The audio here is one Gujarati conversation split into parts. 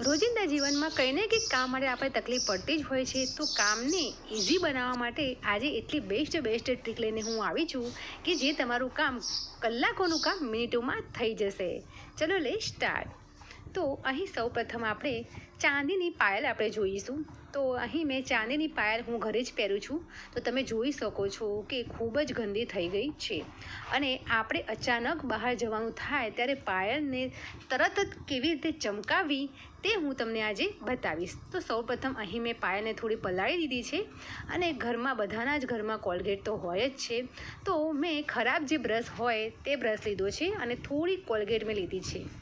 રોજિંદા જીવનમાં કંઈ ને કંઈક કામ માટે આપણે તકલીફ પડતી જ હોય છે, તો કામને ઇઝી બનાવવા માટે આજે એટલી બેસ્ટ બેસ્ટ ટ્રીક લઈને હું આવી છું કે જે તમારું કામ કલાકોનું કામ મિનિટોમાં થઈ જશે. ચલો લે સ્ટાર્ટ તો અહીં સૌ પ્રથમ આપણે ચાંદીની પાયલ આપણે જોઈશું. તો અહીં મેં ચાંદીની પાયલ હું ઘરે જ પહેરું છું. તો તમે જોઈ શકો છો કે ખૂબ જ ગંદી થઈ ગઈ છે. અને આપણે અચાનક બહાર જવાનું થાય ત્યારે પાયલને તરત જ કેવી રીતે ચમકાવી તે હું તમને આજે બતાવીશ. તો સૌપ્રથમ અહીં મેં પાયલને થોડી પલાળી દીધી છે અને ઘરમાં બધાના જ ઘરમાં કોલગેટ તો હોય જ છે. તો મેં ખરાબ જે બ્રશ હોય તે બ્રશ લીધો છે અને થોડી કોલગેટ મેં લીધી છે.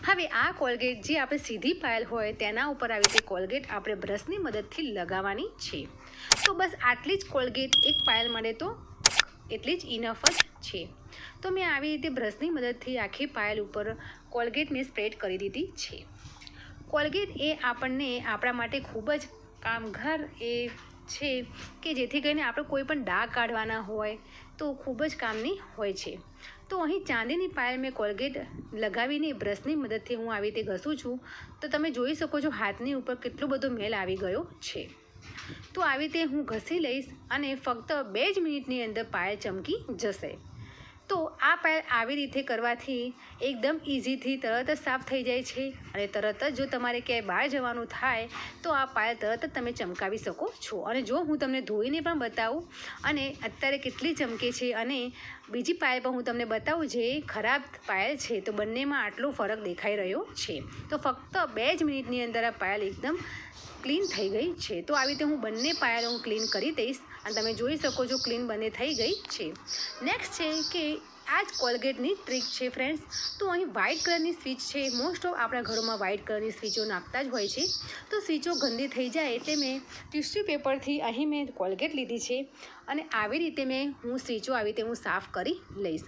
હવે આ કોલગેટ જે આપણે સીધી પાયલ હોય તેના ઉપર આવી રીતે કોલગેટ આપણે બ્રશની મદદથી લગાવવાની છે. તો બસ આટલી જ કોલગેટ એક પાયલ મળે તો એટલી જ ઇનફ જ છે. તો મેં આવી રીતે બ્રશની મદદથી આખી પાયલ ઉપર કોલગેટ મેં સ્પ્રેડ કરી દીધી છે. કોલગેટ એ આપણને આપણા માટે ખૂબ જ કામગાર એ છે કે જેથી કરીને આપણે કોઈ પણ ડાઘ કાઢવાના હોય તો ખૂબ જ કામની હોય છે. તો અહીં ચાંદીની પાયલ મેં કોલગેટ લગાવીને બ્રશની મદદથી હું આવી રીતે ઘસું છું. તો તમે જોઈ શકો છો હાથની ઉપર કેટલો બધો મેલ આવી ગયો છે. તો આવી રીતે હું ઘસી લઈશ અને ફક્ત બે જ મિનિટની અંદર પાયલ ચમકી જશે. તો આ પાયલ આવી રીતે કરવાથી એકદમ ઇઝીથી તરત જ સાફ થઈ જાય છે. અને તરત જ જો તમારે ક્યાંય બહાર જવાનું થાય, તો આ પાયલ તરત જ તમે ચમકાવી શકો છો. અને જો હું તમને ધોઈને પણ બતાવું, અને અત્યારે કેટલી ચમકે છે, અને બીજી પાયલ પણ હું તમને બતાવું, જે ખરાબ પાયલ છે, તો બંનેમાં આટલો ફરક દેખાઈ રહ્યો છે. તો ફક્ત બે જ મિનિટની અંદર આ પાયલ એકદમ ક્લીન થઈ ગઈ છે. તો આવી રીતે હું બંને પાયલ હું ક્લીન કરી દઈશ. અને તમે જોઈ શકો છો ક્લીન બંને થઈ ગઈ છે. નેક્સ્ટ છે કે આ જ કોલગેટની ટ્રીક છે ફ્રેન્ડ્સ. તો અહીં વ્હાઇટ કલરની સ્વિચ છે. મોસ્ટ ઓફ આપણા ઘરોમાં વ્હાઇટ કલરની સ્વિચો નાખતા જ હોય છે. તો સ્વિચો ગંદી થઈ જાય એટલે મેં ટિશ્યુ પેપરથી અહીં મેં કોલગેટ લીધી છે. અને આવી રીતે મેં હું સ્વિચો આવી રીતે હું સાફ કરી લઈશ.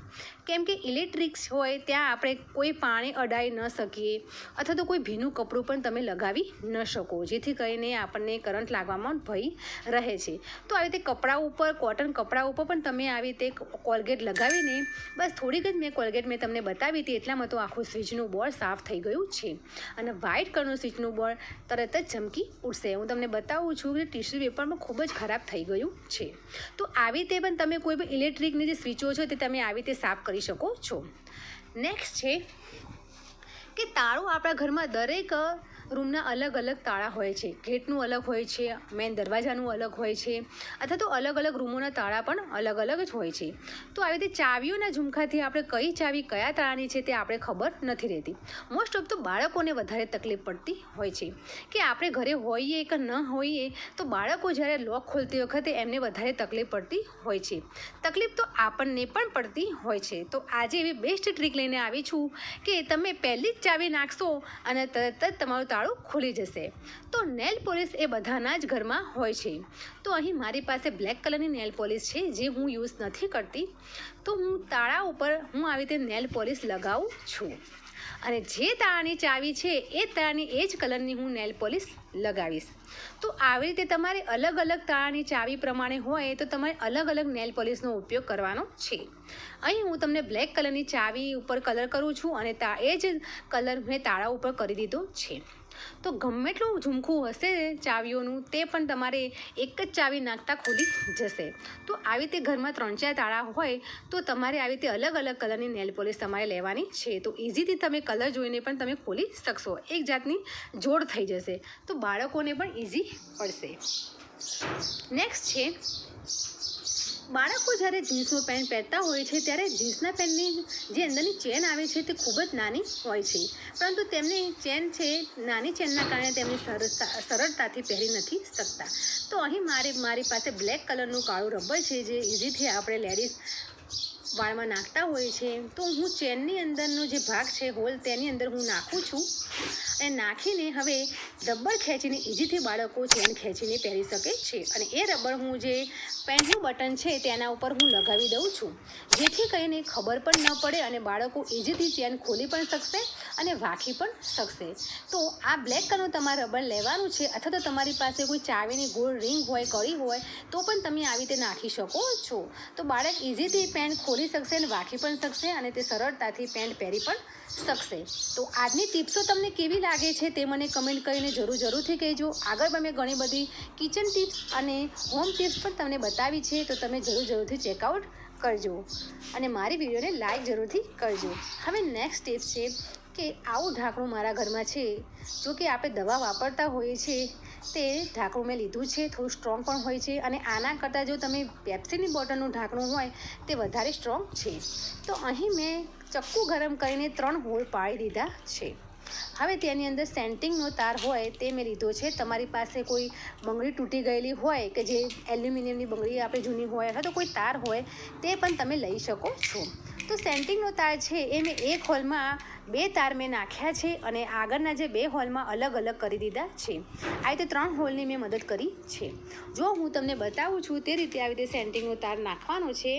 કેમ કે ઇલેક્ટ્રિક્સ હોય ત્યાં આપણે કોઈ પાણી અડાઈ ન શકીએ અથવા તો કોઈ ભીનું કપડું પણ તમે લગાવી ન શકો, જેથી કરીને આપણને કરંટ લાગવામાં ભય રહે છે. તો આવી રીતે કપડાં ઉપર, કોટન કપડાં ઉપર પણ તમે આવી રીતે કોલગેટ લગાવીને, બસ થોડીક જ મેં કોલગેટ મેં તમને બતાવી હતી એટલામાં તો આખું સ્વિચનું બોર્ડ સાફ થઈ ગયું છે. અને વ્હાઇટ કલરનું સ્વિચનું બોર્ડ તરત જ ચમકી ઉઠશે. હું તમને બતાવું છું કે ટીશ્યુ પેપરમાં ખૂબ જ ખરાબ થઈ ગયું છે. તો આવી રીતે પણ તમે કોઈ પણ ઇલેક્ટ્રિકની જે સ્વિચો છે તે તમે આવી રીતે સાફ કરી શકો છો. નેક્સ્ટ છે કે તાળું આપણા ઘરમાં દરેક રૂમના અલગ અલગ તાળા હોય છે. ગેટનું અલગ હોય છે, મેન દરવાજાનું અલગ હોય છે, અથવા તો અલગ અલગ રૂમોના તાળા પણ અલગ અલગ જ હોય છે. તો આવી રીતે ચાવીઓના ઝુમખાથી આપણે કઈ ચાવી કયા તાળાની છે તે આપણે ખબર નથી રહેતી. મોસ્ટ ઓફ તો બાળકોને વધારે તકલીફ પડતી હોય છે. કે આપણે ઘરે હોઈએ કે ન હોઈએ, તો બાળકો જ્યારે લોક ખોલતી વખતે એમને વધારે તકલીફ પડતી હોય છે. તકલીફ તો આપણને પણ પડતી હોય છે. તો આજે એવી બેસ્ટ ટ્રીક લઈને આવી છું કે તમે પહેલી જ ચાવી નાખશો અને તરત જ તમારું તાળું ખુલી જશે. તો નેલ પોલિશ એ બધાના જ ઘરમાં હોય છે. તો અહીં મારી પાસે બ્લેક કલરની નેલ પોલિશ છે, જે હું યુઝ નથી કરતી. તો હું તાળા ઉપર હું આવી રીતે નેલ પોલિશ લગાવું છું. અને જે તાળાની ચાવી છે, એ તાળાની એ જ કલરની હું નેલ પોલિશ લગાવીશ. તો આવી રીતે તમારે અલગ અલગ તાળાની ચાવી પ્રમાણે હોય, તો તમારે અલગ અલગ નેલ પોલિશનો ઉપયોગ કરવાનો છે. અહીં હું તમને બ્લેક કલરની ચાવી ઉપર કલર કરું છું અને તા, એ જ કલર મેં તાળા ઉપર કરી દીધો છે. તો ગમે એટલું ઝુમખું હશે ચાવીઓનું, તે પણ તમારે એક જ ચાવી નાખતા ખોલી જશે. તો આવી રીતે ઘરમાં ત્રણ ચાર તાળા હોય, તો તમારે આવી રીતે અલગ અલગ કલરની નેલ પોલિશ તમારે લેવાની છે. તો ઇઝીથી તમે કલર જોઈને પણ તમે ખોલી શકશો. એક જાતની જોડ થઈ જશે. તો બાળકોને પણ ઇઝી પડશે. નેક્સ્ટ છે બાળકો જ્યારે જીન્સનું પેન્ટ પહેરતા હોય છે, ત્યારે જીન્સના પેન્ટની જે અંદરની ચેન આવે છે, તે ખૂબ જ નાની હોય છે. પરંતુ તેમની ચેન છે, નાની ચેનના કારણે તેમને સરળતા સરળતાથી પહેરી નથી શકતા. તો અહીં મારી મારી પાસે બ્લેક કલરનું કાળું રબર છે, જે ઇઝીથી આપણે લેડીઝ વાળમાં નાખતા હોય છે, તો હું ચેનની અંદરનો જે ભાગ છે, હોલ તેની અંદર હું નાખું છું. અને નાખીને હવે રબર ખેંચીને ઇઝીથી બાળકો ચેન ખેંચીને પહેરી શકે છે. અને એ રબર હું જે પેન્ટનું બટન છે, તેના ઉપર હું લગાવી દઉં છું. જેથી કરીને ખબર પણ ન પડે અને બાળકો ઇઝીથી ચેન ખોલી પણ શકશે અને વાંખી પણ શકશે. તો આ બ્લેક કલરનું તમારે રબર લેવાનું છે, અથવા તો તમારી પાસે કોઈ ચાવીની ગોળ રિંગ હોય, કળી હોય, તો પણ તમે આવી રીતે નાખી શકો છો. તો બાળક ઇઝીથી પેન ખોલી હલવી શકશે અને વાંકી પણ શકશે અને તે સરળતાથી પેન્ટ પહેરી પણ શકશે. તો આજની ટિપ્સો તમને કેવી લાગે છે તે મને કમેન્ટ કરીને જરૂર જરૂરથી કહેજો. આગળ મેં ઘણી બધી કિચન ટિપ્સ અને હોમ ટિપ્સ પણ તમને બતાવી છે, તો તમે જરૂર જરૂરથી ચેકઆઉટ કરજો. અને મારી વિડીયોને લાઈક જરૂરથી કરજો. હવે નેક્સ્ટ ટિપ્સ છે કે આવું ઢાંકણું મારા ઘરમાં છે, જો કે આપણે દવા વાપરતા હોઈએ છીએ તે ઢાંકણું મેં લીધું છે, થોડું સ્ટ્રોંગ પણ હોય છે અને આના કરતાં જો તમે પેપ્સીની બોટલનું ઢાંકણું હોય, તે વધારે સ્ટ્રોંગ છે. તો અહીં મેં ચક્કુ ગરમ કરીને ત્રણ હોલ પાડી દીધા છે. હવે તેની અંદર સેન્ટિંગનો તાર હોય તે મેં લીધો છે. તમારી પાસે કોઈ બંગડી તૂટી ગયેલી હોય કે જે એલ્યુમિનિયમની બંગડી આપણે જૂની હોય અથવા તો કોઈ તાર હોય તે પણ તમે લઈ શકો છો. તો સેન્ટિંગનો તાર છે એ મેં એક હોલમાં બે તાર મેં નાખ્યા છે અને આગળના જે બે હોલમાં અલગ અલગ કરી દીધા છે. આ રીતે ત્રણ હોલની મેં મદદ કરી છે. જો હું તમને બતાવું છું તે રીતે આવી રીતે સેન્ટિંગનો તાર નાખવાનો છે.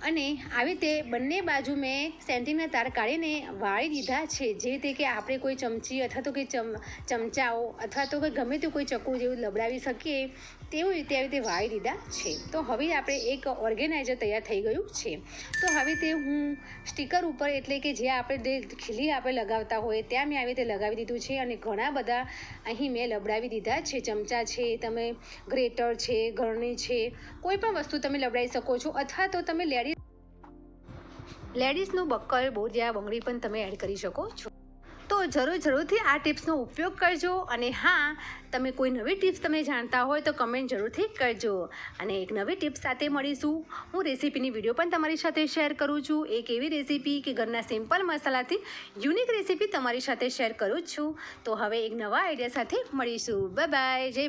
અને આવી રીતે બંને બાજુ મેં સેન્ટિંગના તાર કાઢીને વાળી દીધા છે. જે રીતે કે આપણે કોઈ ચમચી અથવા તો કોઈ ચમ, ચમચાઓ અથવા તો કોઈ ગમે તે કોઈ ચક્કુ જેવું લબડાવી શકીએ તેવી રીતે આવી રીતે વાવી દીધા છે. તો હવે આપણે એક ઓર્ગેનાઇઝર તૈયાર થઈ ગયું છે. તો હવે તે હું સ્ટીકર ઉપર એટલે કે જે આપણે જે ખીલી આપણે લગાવતા હોય ત્યાં મેં આવી રીતે લગાવી દીધું છે અને ઘણા બધા અહીં મેં લબડાવી દીધા છે. ચમચા છે, તમે ગ્રેટર છે, ગરણી છે, કોઈ પણ વસ્તુ તમે લબડાવી શકો છો અથવા તો તમે લેડીઝ, લેડીઝનું બક્કલ બોરિયા બંગડી પણ તમે એડ કરી શકો છો. તો જરૂર જરૂરથી આ ટિપ્સનો ઉપયોગ કરજો અને હા, તમે કોઈ નવી ટિપ્સ તમે જાણતા હોય તો કમેન્ટ જરૂરથી કરજો. અને એક નવી ટિપ્સ સાથે મળીશું. હું રેસીપીની વીડિયો પણ તમારી સાથે શેર કરું છું. એક એવી રેસીપી કે ઘરના સિમ્પલ મસાલાથી યુનિક રેસીપી તમારી સાથે શેર કરું છું. તો હવે એક નવા આઈડિયા સાથે મળીશું. બાય બાય જય